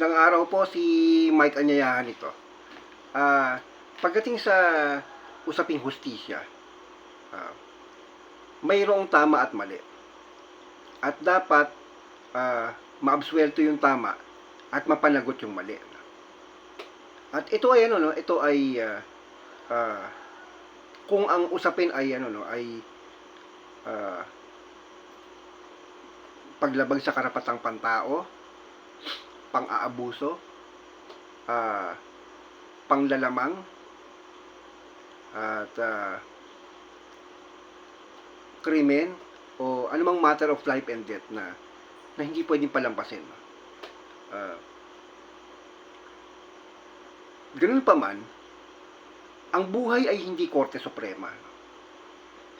Magandang araw po si Mike Anyayahan ito. Ah, pagdating sa usaping hustisya, ah, mayroong tama at mali. At dapat ah, maabsuelto yung tama at mapanagot yung mali. At ito ay ano no, ito ay ah, ah, kung ang usapin ay ano no, ay ah, paglabag sa karapatang pantao, pang-aabuso, ah, panglalamang, at ah, krimen o anumang matter of life and death na na hindi pwedeng palampasin. Ah, ganun pa man, ang buhay ay hindi Korte Suprema.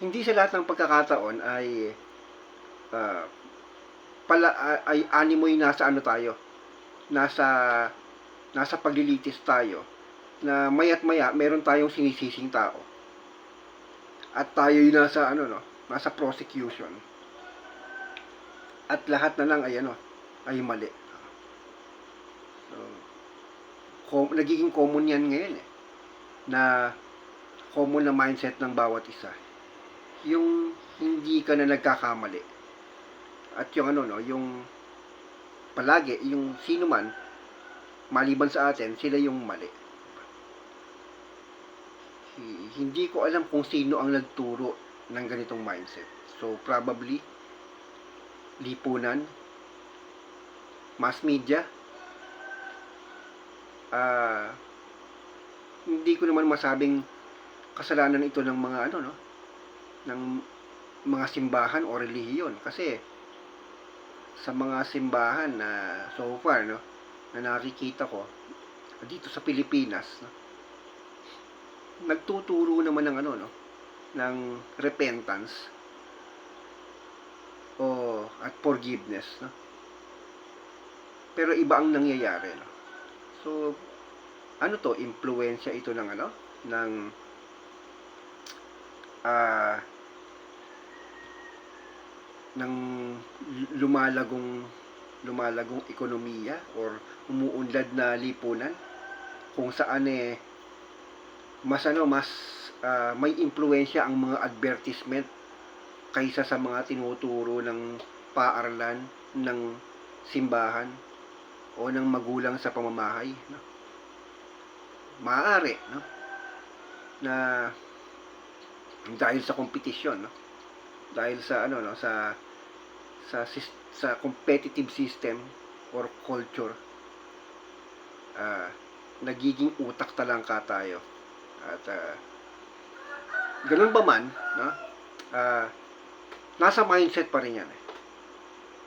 Hindi sa lahat ng pagkakataon ay ah, pala ay animoy nasa ano tayo nasa nasa paglilitis tayo na mayat maya meron tayong sinisising tao. At tayo nasa ano no nasa prosecution. At lahat na lang ay ano ay mali. So com- nagiging common yan ngayon eh na common na mindset ng bawat isa. Yung hindi ka na nagkakamali. At yung ano no, yung palagi yung sino man maliban sa atin, sila yung mali. Hi- Hindi ko alam kung sino ang nagturo ng ganitong mindset. So probably lipunan, mass media, ah hindi ko naman masabing kasalanan ito ng mga ano no ng mga simbahan o relihiyon kasi sa mga simbahan na so far no na nakikita ko dito sa Pilipinas no, nagtuturo naman ng ano no ng repentance o at forgiveness no. Pero iba ang nangyayari no. So ano to impluwensya ito ng ano ng ah ng lumalagong lumalagong ekonomiya or umuunlad na lipunan? Kung saan eh mas ano mas ah, may impluwensya ang mga advertisement kaysa sa mga tinuturo ng paaralan ng simbahan o ng magulang sa pamamahay no? maaari no? Na dahil sa kompetisyon no dahil sa ano no sa sa sa competitive system or culture ah nagiging utak talangka tayo at ah, ganun ba man no ah nasa mindset pa rin yan eh.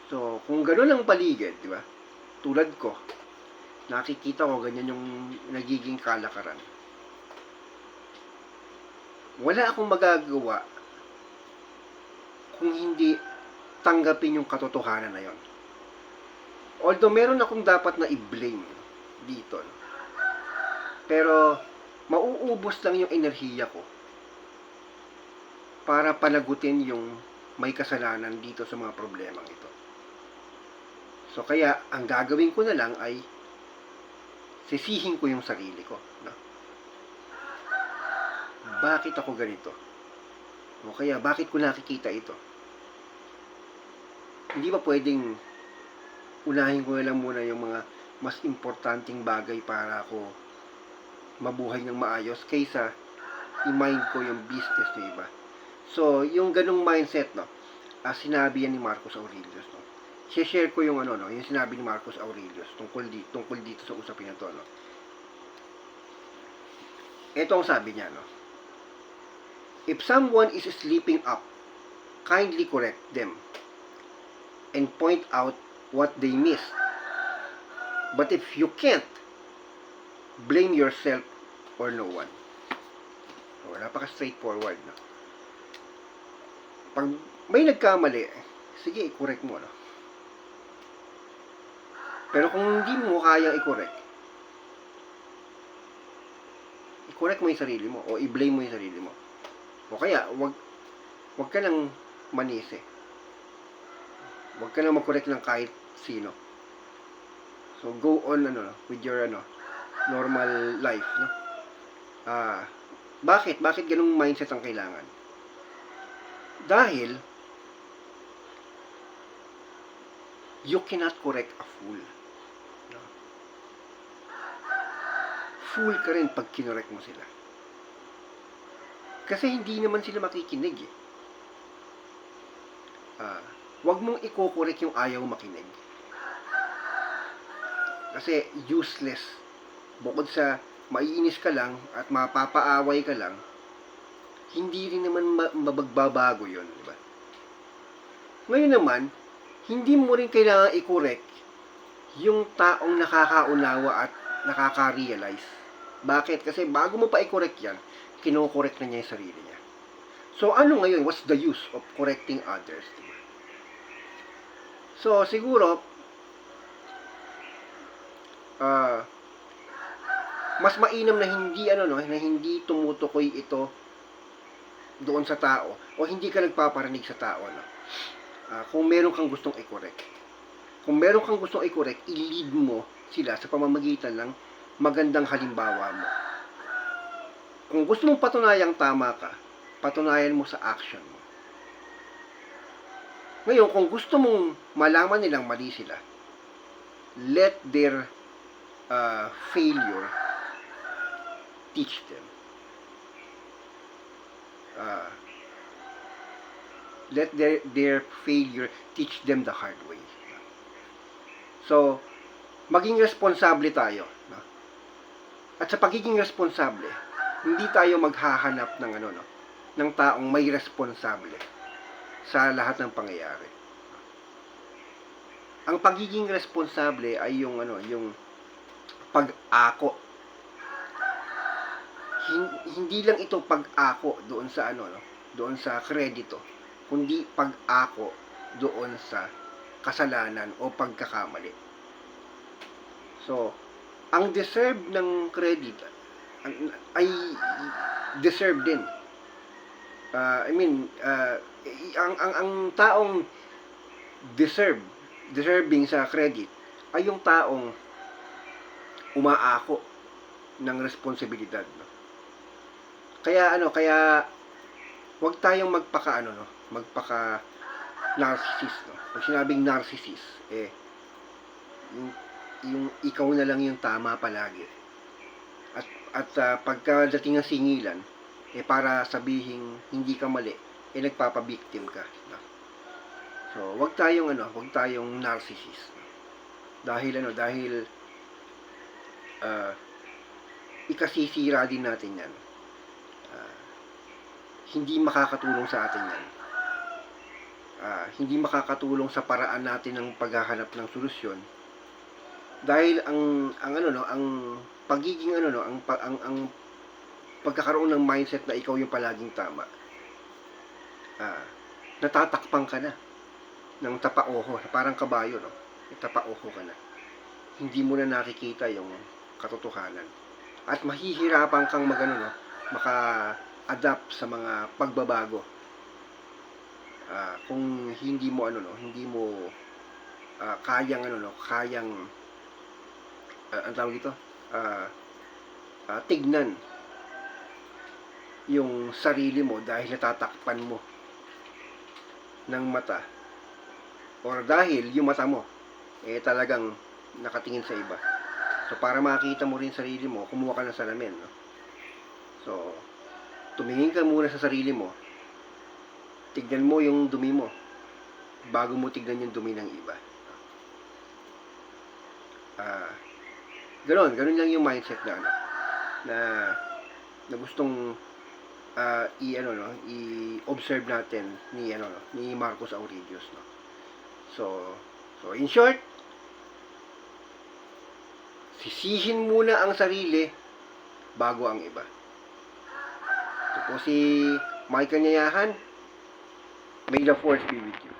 so kung ganun ang paligid di ba tulad ko nakikita ko ganyan yung nagiging kalakaran wala akong magagawa kung hindi tanggapin yung katotohanan na yon. Although meron akong dapat na i-blame dito. Pero mauubos lang yung enerhiya ko para panagutin yung may kasalanan dito sa mga problemang ito. So kaya ang gagawin ko na lang ay sisihin ko yung sarili ko. No? Bakit ako ganito? O kaya, bakit ko nakikita ito? Hindi ba pwedeng unahin ko lang muna yung mga mas importanteng bagay para ako mabuhay ng maayos kaysa i-mind ko yung business ng iba. So, yung ganong mindset, no, ah, sinabi yan ni Marcos Aurelius, no. share ko yung ano, no, yung sinabi ni Marcos Aurelius tungkol dito, tungkol dito sa usapin na to, no. Ito ang sabi niya, no. If someone is sleeping up, kindly correct them and point out what they missed. But if you can't, blame yourself or no one. So, napaka-straightforward, no? Pag may nagkamali, sige, i-correct mo, no? Pero kung hindi mo kayang i-correct, i-correct mo yung sarili mo o i-blame mo yung sarili mo. O kaya, wag wag ka nang manisi. Wag ka nang mag-correct ng kahit sino. So go on ano with your ano normal life, no? Ah, bakit? Bakit ganung mindset ang kailangan? Dahil you cannot correct a fool. No? Fool ka rin pag kinorek mo sila. Kasi hindi naman sila makikinig eh. Ah, wag mong iko-correct yung ayaw makinig. Kasi useless. Bukod sa maiinis ka lang at mapapaaway ka lang, hindi rin naman ma- mabagbabago yun, di ba? Ngayon naman, hindi mo rin kailangan i-correct yung taong nakakaunawa at nakaka-realize. Bakit? Kasi bago mo pa i-correct yan, kino-correct na niya yung sarili niya. So, ano ngayon? What's the use of correcting others? So, siguro, ah, mas mainam na hindi ano no, na hindi tumutukoy ito doon sa tao o hindi ka nagpaparinig sa tao no. Ah, kung meron kang gustong i-correct. Kung meron kang gustong i-correct, i-lead mo sila sa pamamagitan ng magandang halimbawa mo. Kung gusto mong patunayang tama ka, patunayan mo sa action mo. Ngayon, kung gusto mong malaman nilang mali sila, let their uh, failure teach them. Uh, let their, their failure teach them the hard way. So, maging responsable tayo. No? At sa pagiging responsable, hindi tayo maghahanap ng ano no, ng taong may responsable sa lahat ng pangyayari. Ang pagiging responsable ay yung ano, yung pag-ako. Hin- hindi lang ito pag-ako doon sa ano no, doon sa kredito, kundi pag-ako doon sa kasalanan o pagkakamali. So, ang deserve ng credit ay deserve din. Uh, I mean, uh, ang, ang, ang taong deserve, deserving sa credit, ay yung taong umaako ng responsibilidad. No? Kaya ano, kaya wag tayong magpaka ano no, magpaka narcissist no. Pag sinabing narcissist, eh yung, yung ikaw na lang yung tama palagi. At uh, pagkadating ng singilan, eh para sabihin hindi ka mali, eh nagpapabiktim ka. No? So, wag tayong ano, wag tayong narcissist. Dahil ano, dahil uh, ikasisira din natin yan. Ah, hindi makakatulong sa atin yan. Ah, hindi makakatulong sa paraan natin ng paghahanap ng solusyon dahil ang ang ano no ang pagiging ano no ang ang ang pagkakaroon ng mindset na ikaw yung palaging tama. Ah natatakpan ka na ng tapaoho parang kabayo no? Tapaoho ka na. Hindi mo na nakikita yung katotohanan. At mahihirapan kang magano no maka-adapt sa mga pagbabago. Ah, kung hindi mo ano no hindi mo ah, kayang ano no kayang uh, ang tawag dito ah ah, tignan yung sarili mo dahil natatakpan mo ng mata or dahil yung mata mo eh talagang nakatingin sa iba. So para makita mo rin sarili mo kumuha ka ng salamin no? so tumingin ka muna sa sarili mo. Tignan mo yung dumi mo bago mo tignan yung dumi ng iba. Ah Ganon, ganon lang yung mindset na ano, na na gustong ah, i ano no, i-observe natin ni ano no, ni Marcos Aurelius no. So, so in short, sisihin muna ang sarili bago ang iba. Ito po si Michael Nyayahan. May the force be with you.